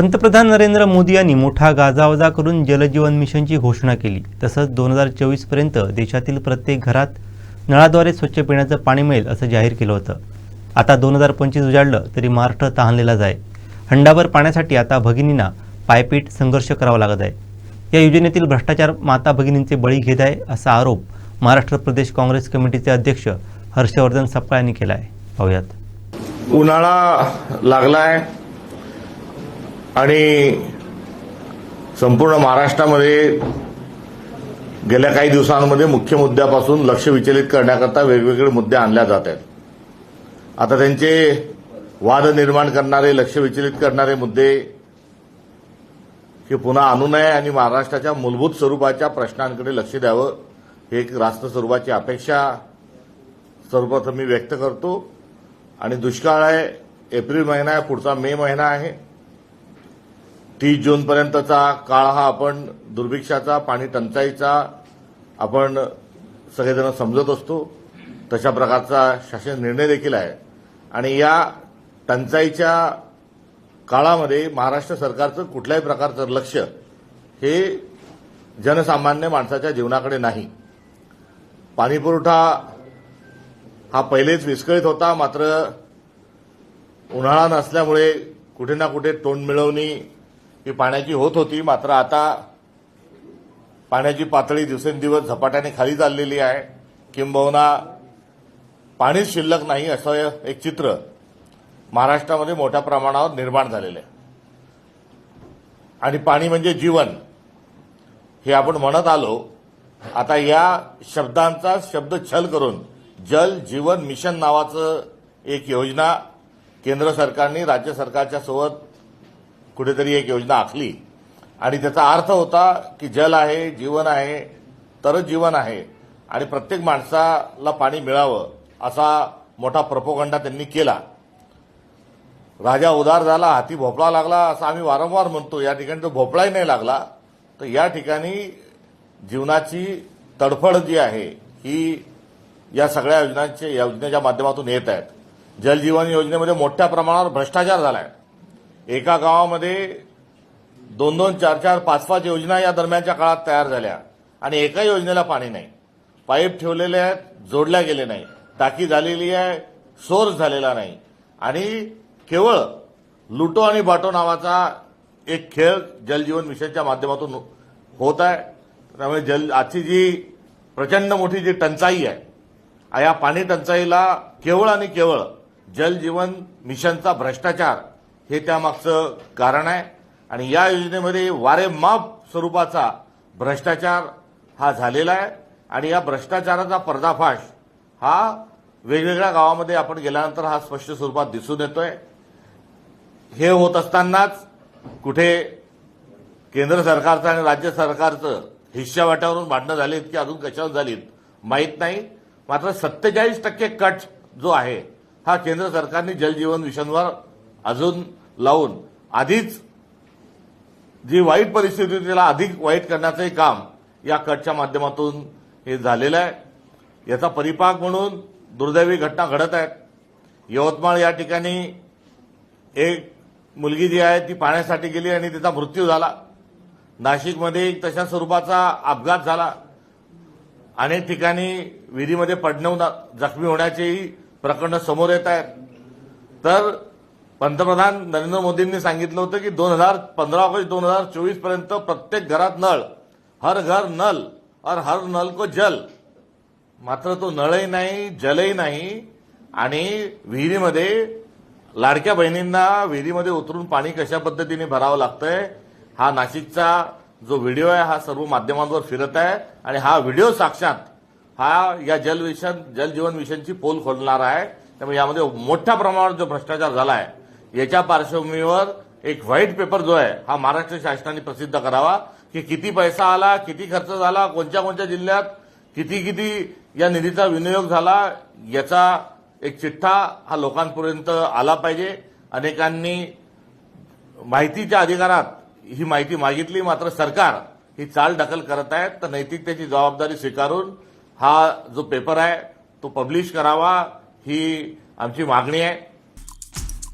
पंतप्रधान नरेंद्र मोदी यांनी मोठा गाजावाजा करून जलजीवन मिशनची घोषणा केली. तसंच दोन हजार चोवीसपर्यंत देशातील प्रत्येक घरात नळाद्वारे स्वच्छ पिण्याचं पाणी मिळेल असं जाहीर केलं होतं. आता दोन हजार पंचवीस उजाडलं तरी महाराष्ट्र तहानलेला जाय. हंडाभर पाण्यासाठी आता भगिनींना पायपीट संघर्ष करावा लागत आहे. या योजनेतील भ्रष्टाचार माता भगिनींचे बळी घेत आहे असा आरोप महाराष्ट्र प्रदेश काँग्रेस कमिटीचे अध्यक्ष हर्षवर्धन सपकाळ यांनी केला आहे पाहूयात. उन्हाळा लागलाय. आणि संपूर्ण महाराष्ट्रामध्ये गेल्या काही दिवसांमध्ये मुख्य मुद्द्यापासून लक्ष विचलित करण्याकरता वेगवेगळे मुद्दे आणल्या जात आहेत. आता त्यांचे वाद निर्माण करणारे लक्ष विचलित करणारे मुद्दे हे पुन्हा आणू नये आणि महाराष्ट्राच्या मूलभूत स्वरूपाच्या प्रश्नांकडे लक्ष द्यावं ही एक रास्त स्वरूपाची अपेक्षा सर्वप्रथम मी व्यक्त करतो. आणि दुष्काळ आहे एप्रिल महिना आहे पुढचा मे महिना आहे. तीस जूनपर्यंतचा काळ हा आपण दुर्भिक्षाचा पाणी टंचाईचा आपण सगळेजण समजत असतो. तशा प्रकारचा शासन निर्णय देखील आहे. आणि या टंचाईच्या काळामध्ये महाराष्ट्र सरकारचं कुठल्याही प्रकारचं लक्ष हे जनसामान्य माणसाच्या जीवनाकडे नाही. पाणीपुरवठा हा पहिलेच विस्कळीत होता मात्र उन्हाळा नसल्यामुळे कुठे ना कुठे तोंड मिळवणी ही पाण्याची होत होती मात्र आता पाण्याची पातळी दिवसेंदिवस झपाट्याने खाली चाललेली आहे. किंबहुना पाणीच शिल्लक नाही असं एक चित्र महाराष्ट्रामध्ये मोठ्या प्रमाणावर निर्माण झालेलं आहे. आणि पाणी म्हणजे जीवन हे आपण म्हणत आलो. आता या शब्दांचा शब्द छल करून जल जीवन मिशन नावाचं एक योजना केंद्र सरकारने राज्य सरकारच्या सोबत कुठेतरी एक योजना आखली. आणि त्याचा अर्थ होता की जल आहे जीवन आहे तरच जीवन आहे. आणि प्रत्येक माणसाला पाणी मिळावं असा मोठा प्रपोगंडा त्यांनी केला. राजा उदार झाला हाती भोपळा लागला असं आम्ही वारंवार म्हणतो. या ठिकाणी तो भोपळाही नाही लागला. तर या ठिकाणी जीवनाची तडफड जी आहे ही या सगळ्या योजनांच्या योजनेच्या माध्यमातून येत आहेत. जलजीवन योजनेमध्ये मोठ्या प्रमाणावर भ्रष्टाचार झाला आहे एका गावामध्ये दोन दोन चार चार पाच पाच योजना या दरम्यानच्या काळात तयार झाल्या. आणि एका योजनेला पाणी नाही. पाईप ठेवलेले आहेत जोडल्या गेले नाही. टाकी झालेली आहे सोर्स झालेला नाही. आणि केवळ लुटो आणि बाटो नावाचा एक खेळ जलजीवन मिशनच्या माध्यमातून होत आहे. त्यामुळे जल आजची जी प्रचंड मोठी जी टंचाई आहे या पाणी टंचाईला केवळ आणि केवळ जलजीवन मिशनचा भ्रष्टाचार हे त्यामागचं कारण आहे. आणि या योजनेमध्ये वारेमाप स्वरूपाचा भ्रष्टाचार हा झालेला आहे. आणि या भ्रष्टाचाराचा पर्दाफाश हा वेगवेगळ्या गावामध्ये आपण गेल्यानंतर हा स्पष्ट स्वरूपात दिसून येतोय. हे होत असतानाच कुठे केंद्र सरकारचं आणि राज्य सरकारचं हिश्श्या वाट्यावरून भांडणं झालीत की अजून कशावर झालीत माहीत नाही. मात्र सत्तेचाळीस टक्के कट जो आहे हा केंद्र सरकारने जलजीवन मिशनवर अजून लावून आधीच जी वाईट परिस्थिती होती त्याला अधिक वाईट करण्याचंही काम या कटच्या माध्यमातून हे झालेलं आहे. याचा परिपाक म्हणून दुर्दैवी घटना घडत आहेत. यवतमाळ या ठिकाणी एक मुलगी जी आहे ती पाण्यासाठी गेली आणि तिचा मृत्यू झाला. नाशिकमध्ये एक तशा स्वरूपाचा अपघात झाला. अनेक ठिकाणी विहिरीमध्ये पडणं जखमी होण्याचेही प्रकरणं समोर येत आहेत. तर पंतप्रधान नरेंद्र मोदींनी सांगितलं होतं की दोन हजार पंधरा ऑगस्ट दोन हजार चोवीसपर्यंत प्रत्येक घरात नळ. हर घर नल. और हर नल को जल. मात्र तो नळही नाही जलही नाही. आणि विहिरीमध्ये लाडक्या बहिणींना विहिरीमध्ये उतरून पाणी कशा पद्धतीने भरावं लागतंय हा नाशिकचा जो व्हिडिओ आहे हा सर्व माध्यमांवर फिरत आहे. आणि हा व्हिडिओ साक्षात हा या जल मिशन जल जीवन मिशनची पोल खोलणार आहे. त्यामुळे यामध्ये मोठ्या प्रमाणावर जो भ्रष्टाचार झाला आहे याच्या पार्श्वभूमीवर एक व्हाईट पेपर जो आहे हा महाराष्ट्र शासनाने प्रसिद्ध करावा की किती पैसा आला किती खर्च झाला कोणत्या कोणत्या जिल्ह्यात किती किती या निधीचा विनियोग झाला याचा एक चिठ्ठा हा लोकांपर्यंत आला पाहिजे. अनेकांनी माहितीच्या अधिकारात ही माहिती मागितली मात्र सरकार ही चाल दखल करत आहे तर नैतिकतेची जबाबदारी स्वीकारून हा जो पेपर आहे तो पब्लिश करावा ही आमची मागणी आहे.